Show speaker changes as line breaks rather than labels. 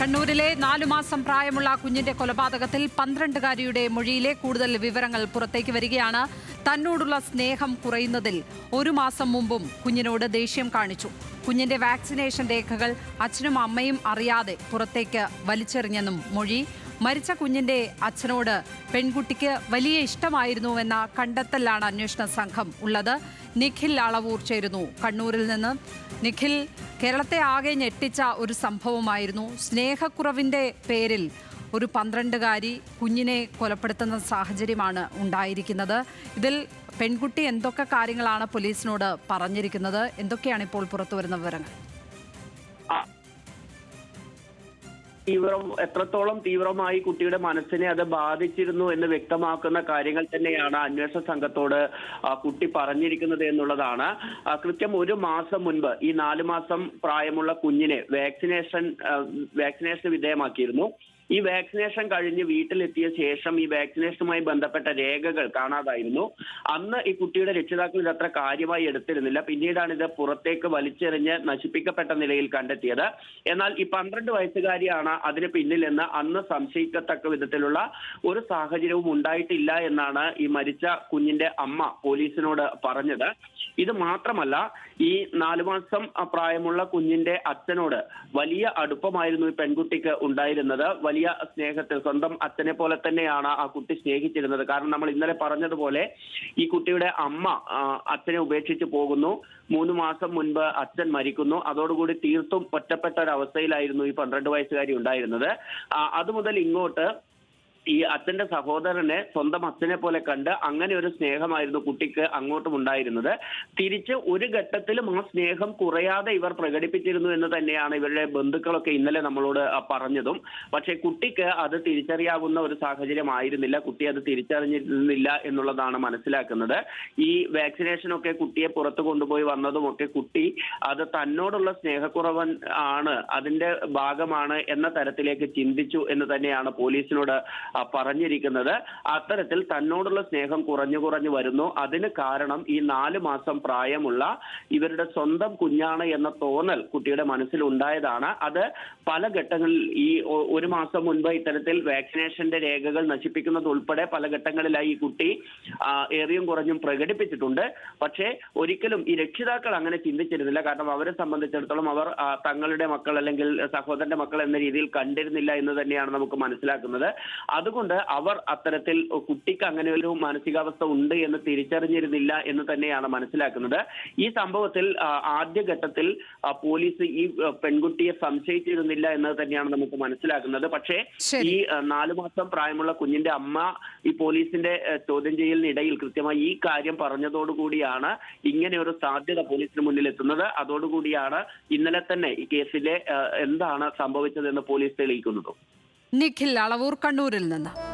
കണ്ണൂരിലെ നാലു മാസം പ്രായമുള്ള കുഞ്ഞിന്റെ കൊലപാതകത്തിൽ പന്ത്രണ്ടുകാരിയുടെ മൊഴിയിലെ കൂടുതൽ വിവരങ്ങൾ പുറത്തേക്ക് വരികയാണ്. തന്നോടുള്ള സ്നേഹം കുറയുന്നതിൽ ഒരു മാസം മുമ്പും കുഞ്ഞിനോട് ദേഷ്യം കാണിച്ചു. കുഞ്ഞിന്റെ വാക്സിനേഷൻ രേഖകൾ അച്ഛനും അമ്മയും അറിയാതെ പുറത്തേക്ക് വലിച്ചെറിഞ്ഞെന്നും മൊഴി മരിച്ച കുഞ്ഞിന്റെ അച്ഛനോട് പെൺകുട്ടിക്ക് വലിയ ഇഷ്ടമായിരുന്നുവെന്ന കണ്ടെത്തലാണ് അന്വേഷണ സംഘം ഉള്ളത്. നിഖിൽ അളവൂർ ചേരുന്നു. കണ്ണൂരിൽ നിന്ന് നിഖിൽ കേരളത്തെ ആകെ ഞെട്ടിച്ച ഒരു സംഭവമായിരുന്നു. സ്നേഹക്കുറവിന്റെ പേരിൽ ഒരു പന്ത്രണ്ടുകാരി കുഞ്ഞിനെ കൊലപ്പെടുത്തുന്ന സാഹചര്യമാണ് ഉണ്ടായിരിക്കുന്നത്. ഇതിൽ പെൺകുട്ടി എന്തൊക്കെ കാര്യങ്ങളാണ് പോലീസിനോട് പറഞ്ഞിരിക്കുന്നത്? എന്തൊക്കെയാണ് ഇപ്പോൾ പുറത്തുവരുന്ന വിവരങ്ങൾ?
തീവ്രം എത്രത്തോളം തീവ്രമായി കുട്ടിയുടെ മനസ്സിനെ അത് ബാധിച്ചിരുന്നു എന്ന് വ്യക്തമാക്കുന്ന കാര്യങ്ങൾ തന്നെയാണ് അന്വേഷണ സംഘത്തോട് കുട്ടി പറഞ്ഞിരിക്കുന്നത് എന്നുള്ളതാണ്. കൃത്യം ഒരു മാസം മുൻപ് ഈ നാല് മാസം പ്രായമുള്ള കുഞ്ഞിനെ വാക്സിനേഷൻ വാക്സിനേഷന് വിധേയമാക്കിയിരുന്നു. ഈ വാക്സിനേഷൻ കഴിഞ്ഞ് വീട്ടിലെത്തിയ ശേഷം ഈ വാക്സിനേഷനുമായി ബന്ധപ്പെട്ട രേഖകൾ കാണാതായിരുന്നു. അന്ന് ഈ കുട്ടിയുടെ രക്ഷിതാക്കൾ ഇത് അത്ര കാര്യമായി എടുത്തിരുന്നില്ല. പിന്നീടാണ് ഇത് പുറത്തേക്ക് വലിച്ചെറിഞ്ഞ് നശിപ്പിക്കപ്പെട്ട നിലയിൽ കണ്ടെത്തിയത്. എന്നാൽ ഈ പന്ത്രണ്ട് വയസ്സുകാരിയാണ് അതിന് പിന്നിലെന്ന് അന്ന് സംശയിക്കത്തക്ക വിധത്തിലുള്ള ഒരു സാഹചര്യവും ഉണ്ടായിട്ടില്ല എന്നാണ് ഈ മരിച്ച കുഞ്ഞിന്റെ അമ്മ പോലീസിനോട് പറഞ്ഞത്. ഇത് മാത്രമല്ല ഈ നാലു മാസം പ്രായമുള്ള കുഞ്ഞിന്റെ അച്ഛനോട് വലിയ അടുപ്പമായിരുന്നു ഈ പെൺകുട്ടിക്ക് ഉണ്ടായിരുന്നത്. വലിയ സ്നേഹത്തിൽ സ്വന്തം അച്ഛനെ പോലെ തന്നെയാണ് ആ കുട്ടി സ്നേഹിച്ചിരുന്നത്. കാരണം നമ്മൾ ഇന്നലെ പറഞ്ഞതുപോലെ ഈ കുട്ടിയുടെ അമ്മ അച്ഛനെ ഉപേക്ഷിച്ച് പോകുന്നു. മൂന്ന് മാസം മുൻപ് അച്ഛൻ മരിക്കുന്നു. അതോടുകൂടി തീർത്തും ഒറ്റപ്പെട്ട ഒരു അവസ്ഥയിലായിരുന്നു ഈ പന്ത്രണ്ട് വയസ്സുകാരി ഉണ്ടായിരുന്നത്. അതുമുതൽ ഇങ്ങോട്ട് ഈ അച്ഛന്റെ സഹോദരനെ സ്വന്തം അച്ഛനെ പോലെ കണ്ട് അങ്ങനെ ഒരു സ്നേഹമായിരുന്നു കുട്ടിക്ക് അങ്ങോട്ടും ഉണ്ടായിരുന്നത്. തിരിച്ച് ഒരു ഘട്ടത്തിലും ആ സ്നേഹം കുറയാതെ ഇവർ പ്രകടിപ്പിച്ചിരുന്നു എന്ന് തന്നെയാണ് ഇവരുടെ ബന്ധുക്കളൊക്കെ ഇന്നലെ നമ്മളോട് പറഞ്ഞതും. പക്ഷെ കുട്ടിക്ക് അത് തിരിച്ചറിയാവുന്ന ഒരു സാഹചര്യം ആയിരുന്നില്ല. കുട്ടി അത് തിരിച്ചറിഞ്ഞിരുന്നില്ല എന്നുള്ളതാണ് മനസ്സിലാക്കുന്നത്. ഈ വാക്സിനേഷൻ ഒക്കെ കുട്ടിയെ പുറത്തു കൊണ്ടുപോയി വന്നതും ഒക്കെ കുട്ടി അത് തന്നോടുള്ള സ്നേഹക്കുറവൻ ആണ് അതിന്റെ ഭാഗമാണ് എന്ന തരത്തിലേക്ക് ചിന്തിച്ചു എന്ന് തന്നെയാണ് പോലീസിനോട് പറഞ്ഞിരിക്കുന്നത് അത്തരത്തിൽ തന്നോടുള്ള സ്നേഹം കുറഞ്ഞു കുറഞ്ഞു വരുന്നു. അതിന് കാരണം ഈ നാല് മാസം പ്രായമുള്ള ഇവരുടെ സ്വന്തം കുഞ്ഞാണ് എന്ന തോന്നൽ കുട്ടിയുടെ മനസ്സിൽ ഉണ്ടായതാണ്. അത് പല ഘട്ടങ്ങളിൽ ഈ ഒരു മാസം മുൻപ് ഇത്തരത്തിൽ വാക്സിനേഷന്റെ രേഖകൾ നശിപ്പിക്കുന്നത് ഉൾപ്പെടെ പല ഘട്ടങ്ങളിലായി ഈ കുട്ടി ഏറിയും കുറഞ്ഞും പ്രകടിപ്പിച്ചിട്ടുണ്ട്. പക്ഷേ ഒരിക്കലും ഈ രക്ഷിതാക്കൾ അങ്ങനെ ചിന്തിച്ചിരുന്നില്ല. കാരണം അവരെ സംബന്ധിച്ചിടത്തോളം അവർ തങ്ങളുടെ മക്കൾ അല്ലെങ്കിൽ സഹോദരന്റെ മക്കൾ എന്ന രീതിയിൽ കണ്ടിരുന്നില്ല എന്ന് തന്നെയാണ് നമുക്ക് മനസ്സിലാക്കുന്നത്. അതുകൊണ്ട് അവർ അത്തരത്തിൽ കുട്ടിക്ക് അങ്ങനെ ഒരു മാനസികാവസ്ഥ ഉണ്ട് എന്ന് തിരിച്ചറിഞ്ഞിരുന്നില്ല എന്ന് തന്നെയാണ് മനസ്സിലാക്കുന്നത്. ഈ സംഭവത്തിൽ ആദ്യഘട്ടത്തിൽ പോലീസ് ഈ പെൺകുട്ടിയെ സംശയിച്ചിരുന്നില്ല എന്ന് തന്നെയാണ് നമുക്ക് മനസ്സിലാക്കുന്നത്. പക്ഷേ ഈ നാലു മാസം പ്രായമുള്ള കുഞ്ഞിന്റെ അമ്മ ഈ പോലീസിന്റെ ചോദ്യം ചെയ്യലിനിടയിൽ കൃത്യമായി ഈ കാര്യം പറഞ്ഞതോടുകൂടിയാണ് ഇങ്ങനെ ഒരു സാധ്യത പോലീസിന് മുന്നിൽ എത്തുന്നത് അതോടുകൂടിയാണ് ഇന്നലെ തന്നെ ഈ കേസിലെ എന്താണ് സംഭവിച്ചതെന്ന് പോലീസ് തെളിയിക്കുന്നത്.
നിഖിൽ അളവൂർ കണ്ണൂരിൽ നിന്ന്.